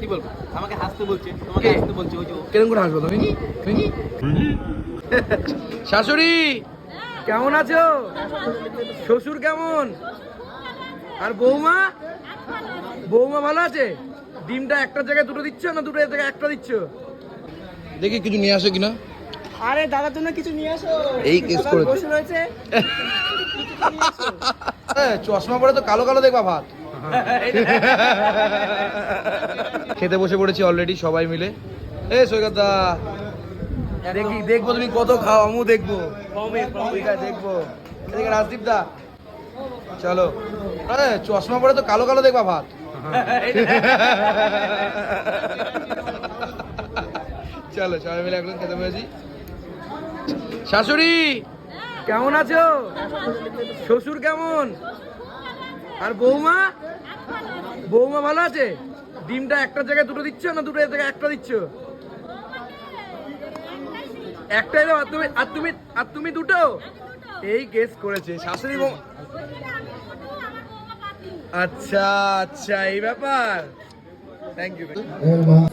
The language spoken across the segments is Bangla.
কি বলব? আমাকে হাসতে বলছে তোমাকে হাসতে বলছে ওই যে। কেরম করে হাসবো তুমি? তুমি? শাশুড়ি কেমন আছো? শ্বশুর কেমন? আর বৌমা? বৌমা ভালো আছে? ডিমটা একটা জায়গায় দুটো দিচ্ছ না দুটো জায়গায় একটা দিচ্ছ? দেখি কিছু নিয়ে আসে কিনা। আরে দাদার জন্য কিছু নিয়ে আসো। এই কেস করেছে। বসে রয়েছে। চশমা পরে তো কালো কালো দেখবা ভাত। খেতে বসে পড়েছি অলরেডি সবাই মিলে। এ সৈকত দা দেখি, দেখব তুমি কত খাও, আমিও দেখব। দেখব। রাজদীপ দা, চলো। আরে, চশমা পরে তো কালো কালো দেখবা ভাত। চলো, সবাই মিলে এখন খেতে বসেছি। শাশুড়ি, কেমন আছো? শ্বশুর কেমন? আর বৌমা? বৌমা ভালো আছে? ডিমটা একটা জায়গায় দুটো দিচ্ছ না দুটো জায়গায় একটা দিচ্ছ? একটাই দাও, আর তুমি আর তুমি আর তুমি দুটো? এই কেস করেছে। শাশুড়ি বৌ আচ্ছা আচ্ছা এই ব্যাপার। থ্যাংক ইউ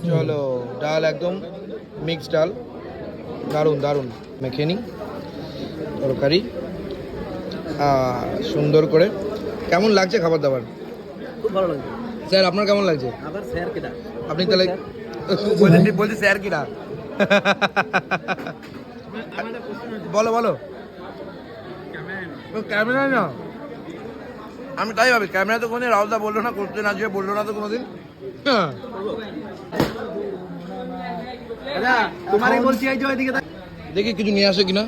চলো, ডাল একদম মিক্স ডাল। দারুণ দারুণ। মেখে নিই তরকারি। সুন্দর করে কেমন লাগছে খাবার দাবার? খুব ভালো লাগছে। স্যার আপনার কেমন লাগছে? আবার স্যার কেটা আপনি তাহলে বলছি বলছি স্যার কিনা বলো বলো। ক্যামেরা না আমি তাই ভাবি ক্যামেরা তো কোনোদিন রাহুলদা বলল না করতে না যে বলল না তো কোনোদিন? হ্যাঁ। দেখি কিছু নিয়ে আসে কিনা।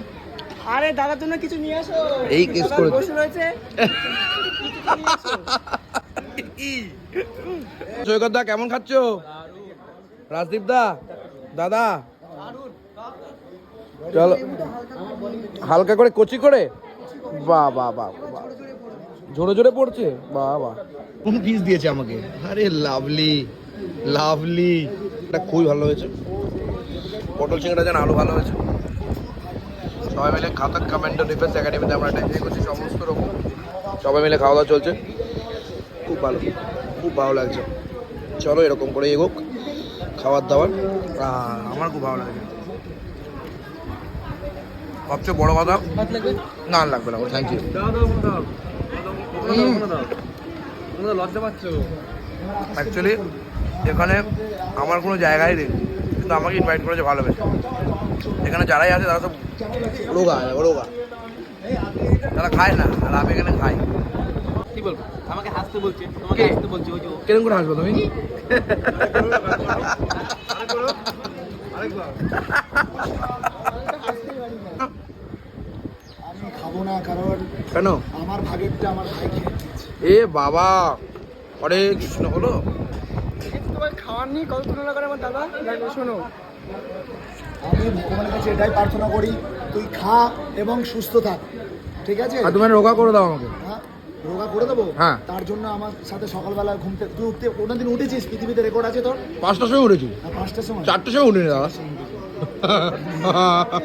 আরে দাদার জন্য কিছু নিয়ে আসো। এই কেস করেছে। বসে রয়েছে। সৈকত দা কেমন খাচ্ছ? রাজদীপ দা দাদা? চলো। হালকা করে কচি করে? বা বাহ বাহ বাহ। জোরে জোরে পড়ছে? বা বাহ। কোন পিস দিয়েছে আমাকে? আরে লাভলি লাভলি। এটা খুবই ভালো হয়েছে। পটল চিংড়া যেন আলু ভালো হয়েছে। সবাই মিলে খাতাক কমান্ডো ডিফেন্স একাডেমিতে আমরা এনজয় করছি সমস্ত রকম। সবাই মিলে খাওয়া দাওয়া চলছে। খুব ভালো খুব ভালো লাগছে। চলো এরকম করে এগোক খাবার দাবার আমার খুব ভালো লাগছে সবচেয়ে বড় কথা না লাগবে না থ্যাংক ইউ লজ্জা পাচ্ছ? অ্যাকচুয়ালি এখানে আমার কোনো জায়গায় নেই কিন্তু আমাকে ইনভাইট করেছে ভালোবেসে। এখানে যারাই আছে তারা সব রোগা রোগা তারা খায় না আর আমি এখানে খাই কি বলব? আমাকে হাসতে বলছে তোমাকে? হাসতে বলছে ওই যে। কীরকম করে হাসবো তুমি? আমি খাব না কারণ কেন? আমার ভাগেরটা আমার ভাই খেয়ে এ বাবা হরে কৃষ্ণ হলো। তোমার খাওয়ার নিয়ে কত তুলনা করে আমার দাদা? শোনো আমি ভগবানের কাছে এটাই প্রার্থনা করি তুই খা এবং সুস্থ থাক। ঠিক আছে? আর তুমি রোগা করে দাও আমাকে। হ্যাঁ? রোগা করে দেবো? হ্যাঁ। তার জন্য আমার সাথে সকালবেলা ঘুমতে তুই উঠতে কোনো দিন উঠেছিস? পৃথিবীতে রেকর্ড আছে তোর? পাঁচটার সময় উঠেছি। না পাঁচটার সময়। চারটার সময় উঠে দাদা।